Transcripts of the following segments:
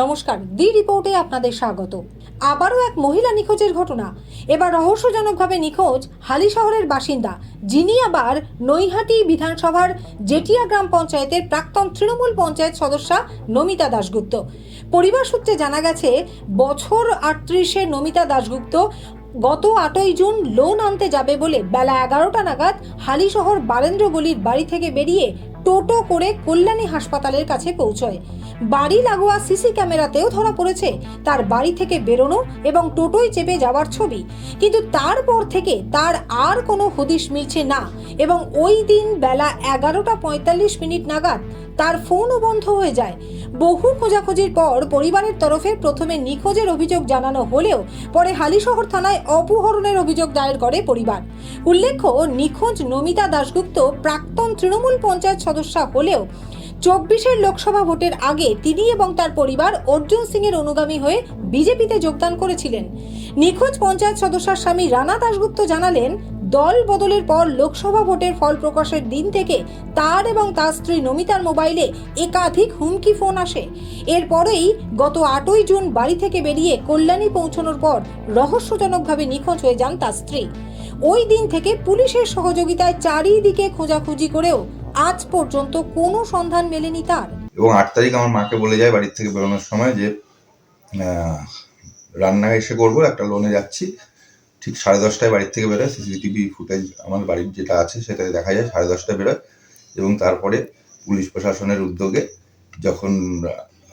নমস্কার, দি রিপোর্টে আপনাদের স্বাগত। আবারও এক মহিলা নিখোঁজের ঘটনা। এবার রহস্যজনকভাবে নিখোঁজ হালি শহরের বাসিন্দা, যিনি আবার নৈহাটি বিধানসভার জেটিয়া গ্রাম পঞ্চায়েতের প্রাক্তন তৃণমূল পঞ্চায়েত সদস্যা নমিতা দাশগুপ্ত। পরিবার সূত্রে জানা গেছে, বছর আটত্রিশে নমিতা দাশগুপ্ত গত আটই জুন লোন আনতে যাবে বলে বেলা এগারোটা নাগাদ হালিশহর বারেন্দ্র গলির বাড়ি থেকে বেরিয়ে টোটো করে কল্যাণী হাসপাতালের কাছে পৌঁছয়। বাড়ি লাগোয়া সিসি ক্যামেরাতেও ধরা পড়েছে তার বাড়ি থেকে বেরোনো এবং টোটোয় চেপে যাওয়ার ছবি। কিন্তু তারপর থেকে তার আর কোনো হদিশ মিলছে না এবং ওই দিন বেলা এগারোটা পঁয়তাল্লিশ মিনিট নাগাদ তার ফোনও বন্ধ হয়ে যায়। বহু খোঁজাখুঁজির পর পরিবারের তরফে প্রথমে নিখোঁজের অভিযোগ জানানো হলেও পরে হালিশহর থানায় অপহরণের অভিযোগ দায়ের করে পরিবার। উল্লেখ্য, নিখোঁজ নমিতা দাশগুপ্ত প্রাক্তন তৃণমূল পঞ্চায়েত সদস্যা হলেও চব্বিশের লোকসভা ভোটের আগে তিনি এবং তার পরিবার অর্জুন সিং এর অনুগামী হয়ে বিজেপিতে যোগদান করেছিলেন। নিখোঁজ পঞ্চায়েত সদস্যার স্বামী রানা দাশগুপ্ত জানালেন দল বদলের পর লোকসভা ভোটের ফল প্রকাশের দিন থেকে তার এবং তার স্ত্রী নমিতার মোবাইলে একাধিক হুমকি ফোন আসে। এরপরেই গত আটই জুন বাড়ি থেকে বেরিয়ে কল্যাণী পৌঁছানোর পর রহস্যজনকভাবে নিখোঁজ হয়ে যান তার স্ত্রী। ওই দিন থেকে পুলিশের সহযোগিতায় চারিদিকে খোঁজাখুঁজি করেও আজ পর্যন্ত কোনো সন্ধান মেলেনি তার। এবং আট তারিখ আমার মাকে বলে যায় বাড়ির থেকে বেরোনোর সময় যে রান্না এসে করব, একটা লোনে যাচ্ছি। ঠিক সাড়ে দশটায় বাড়ির থেকে বেরোয় সিসিটিভি ফুটেজ আমার বাড়ির যেটা আছে সেটাতে দেখা যায় সাড়ে দশটায় বেরোয় এবং তারপরে পুলিশ প্রশাসনের উদ্যোগে যখন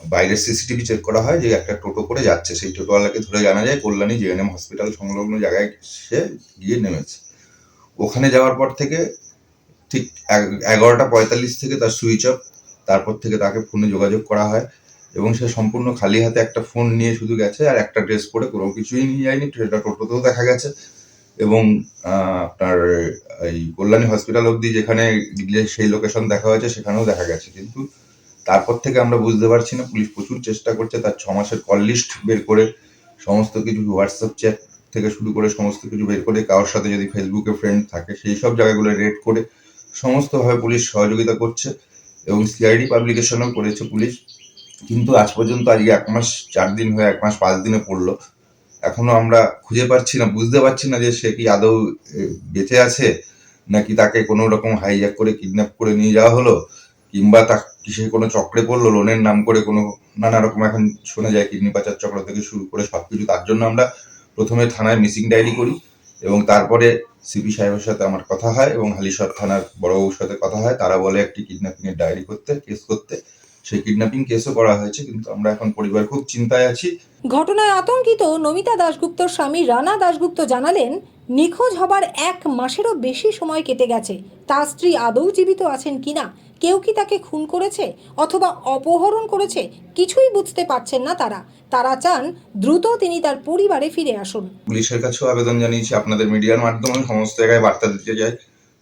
বাইরের সিসিটিভি চেক করা হয় যে একটা টোটো করে যাচ্ছে, সেই টোটোওয়ালাকে ধরে জানা যায় কল্যাণী জেএনএম হসপিটাল সংলগ্ন জায়গায় সে গিয়ে নেমেছে। ওখানে যাওয়ার পর থেকে ঠিক এগ- এগারোটা পঁয়তাল্লিশ থেকে তার সুইচ অফ তারপর থেকে তাকে ফোনে যোগাযোগ করা হয়। এবং সে সম্পূর্ণ খালি হাতে একটা ফোন নিয়ে শুধু গেছে আর একটা ড্রেস পরে কোনো কিছুই নিয়ে যায়নি, সেটা টোটোতেও দেখা গেছে। এবং আপনার এই কল্যাণী হসপিটাল অবধি যেখানে সেই লোকেশন দেখা হয়েছে, সেখানেও দেখা গেছে। কিন্তু তারপর থেকে আমরা বুঝতে পারছি না, পুলিশ প্রচুর চেষ্টা করছে, তার ছ মাসের কল লিস্ট বের করে সমস্ত কিছু হোয়াটসঅ্যাপ চ্যাট থেকে শুরু করে সমস্ত কিছু বের করে কারোর সাথে যদি ফেসবুকে ফ্রেন্ড থাকে, সেই সব জায়গাগুলো রেড করে সমস্তভাবে পুলিশ সহযোগিতা করছে এবং সিআইডি পাবলিকেশনও করেছে পুলিশ। কিন্তু আজ পর্যন্ত, আজকে এক মাস, চার দিন হয়ে, এক মাস পাঁচ দিনে পড়ল। এখনও আমরা খুঁজে পাচ্ছি না, বুঝতে পারছি না যে সে কি আদৌ বেঁচে আছে, নাকি তাকে কোনো রকম হাইজ্যাক করে কিডন্যাপ করে নিয়ে যাওয়া হলো, কিংবা তা, কিসে কোনো চক্রে পড়ল লোনের নাম করে কোনো নানা রকম এখন শোনা যায় কিডনি পাচার চক্র থেকে শুরু করে সব কিছু তার জন্য আমরা প্রথমে থানায় মিসিং ডায়েরি করি, এবং তারপরে সিপি সাহেবের সাথে আমার কথা হয়, এবং হালিশহর থানার বড়বাবুর সাথে কথা হয়, তারা বলে একটি কিডন্যাপিং এর ডায়েরি করতে কেস করতে। সেই কিডন্যাপিং কেসও করা হয়েছে কিন্তু আমরা এখন পরিবার খুব চিন্তায় আছি। ঘটনায় আতঙ্কিত নমিতা দাশগুপ্তর স্বামী রানা দাশগুপ্ত জানালেন নিখোঁজ হবার এক মাসেরও বেশি সময় কেটে গেছে। তার স্ত্রী আদৌ জীবিত আছেন কিনা কেউ কি তাকে খুন করেছে অথবা অপহরণ করেছে কিছুই বুঝতে পারছেন না তারা। তারা চান দ্রুত তিনি তার পরিবারে ফিরে আসুন। পুলিশের কাছেও আবেদন জানিয়েছি আপনাদের মিডিয়ার মাধ্যমে সমস্ত জায়গায় বার্তা দিতে চাই।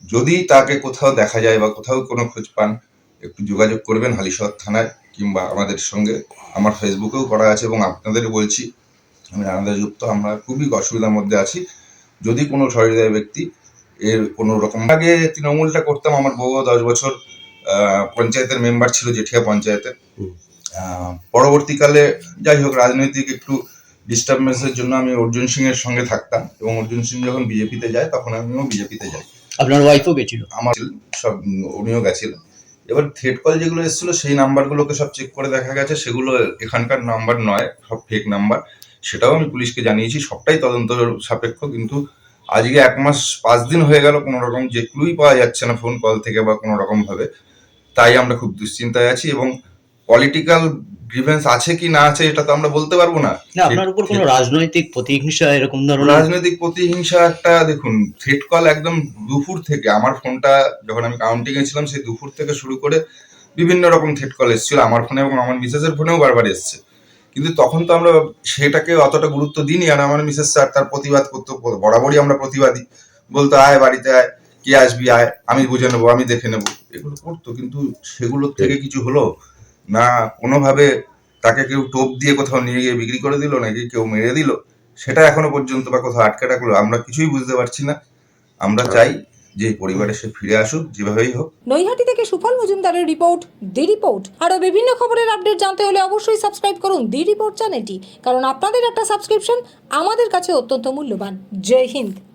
যদি তাকে কোথাও দেখা যায় বা কোথাও কোনো খোঁজ পান একটু যোগাযোগ করবেন হালিশহর থানায় কিংবা আমাদের সঙ্গে। আমার ফেসবুকেও করা আছে এবং আপনাদের বলছি আমি আনন্দযুক্ত আমরা খুবই অসুবিধার মধ্যে আছি। যদি কোনো সহৃদয় ব্যক্তি এর কোনো রকম আগে তৃণমূলটা করতাম আমার বউ দশ বছর পঞ্চায়েতের মেম্বার ছিল জেঠিয়া পঞ্চায়েতের পরবর্তীকালে যাই হোক রাজনৈতিক একটু ডিস্টারবেন্সের জন্য আমি অর্জুন সিং এর সঙ্গে থাকতাম এবং অর্জুন সিং যখন বিজেপিতে যায় তখন আমিও বিজেপিতে যাই। আপনার ওয়াইফও গেছিল? আমার সব উনিও গেছিলেন। এবার থ্রেড কল যেগুলো এসেছিল, সেই নাম্বারগুলোকে সব চেক করে দেখা গেছে। সেগুলো এখানকার নাম্বার নয়, সব ফেক নাম্বার। সেটাও আমি পুলিশকে জানিয়েছি, সবটাই তদন্ত সাপেক্ষ। কিন্তু আজকে এক মাস, পাঁচ দিন হয়ে গেল, কোনো রকম যে ক্লুই পাওয়া যাচ্ছে না ফোন কল থেকে বা কোনো রকমভাবে। তাই আমরা খুব দুশ্চিন্তায় আছি এবং পলিটিক্যাল গ্রিভেন্স আছে কি না আছে এটা তো আমরা বলতে পারব না। না আপনার উপর কোনো রাজনৈতিক প্রতিহিংসা এরকম ধরনের রাজনৈতিক প্রতিহিংসা একটা দেখুন থ্রেট কল একদম দুপুর থেকে আমার ফোনটা যখন আমি কাউন্টিং এ ছিলাম সেই দুপুর থেকে শুরু করে বিভিন্ন রকম থ্রেট কল এসেছিল। আমার ফোনে এবং আমার মিসেসের ফোনেও বারবার এসছে। কিন্তু তখন তো আমরা সেটাকে অতটা গুরুত্ব দিইনি আর আমার মিসেস স্যার তার প্রতিবাদ করতো বরাবরই আমরা প্রতিবাদী। বলতো আয় বাড়িতে আয় কে আসবি আয় আমি বুঝে নেব আমি দেখে নেব। এগুলো করতো কিন্তু সেগুলোর থেকে কিছু হলো? না কোনোভাবে তাকে কেউ টোপ দিয়ে কোথাও নিয়ে গিয়ে বিক্রি করে দিল নাকি কেউ মেরে দিল সেটা এখনও পর্যন্ত বা কোথাও আটকে রাখল আমরা কিছুই বুঝতে পারছি না। আমরা চাই যে পরিবারে সে ফিরে আসুক যেভাবেই হোক। নৈহাটি থেকে সুফল মজুমদারের রিপোর্ট দি রিপোর্ট। আরও বিভিন্ন খবরের আপডেট জানতে হলে অবশ্যই সাবস্ক্রাইব করুন দি রিপোর্ট চ্যানেলটি কারণ আপনাদের একটা সাবস্ক্রিপশন আমাদের কাছে অত্যন্ত মূল্যবান। জয় হিন্দ।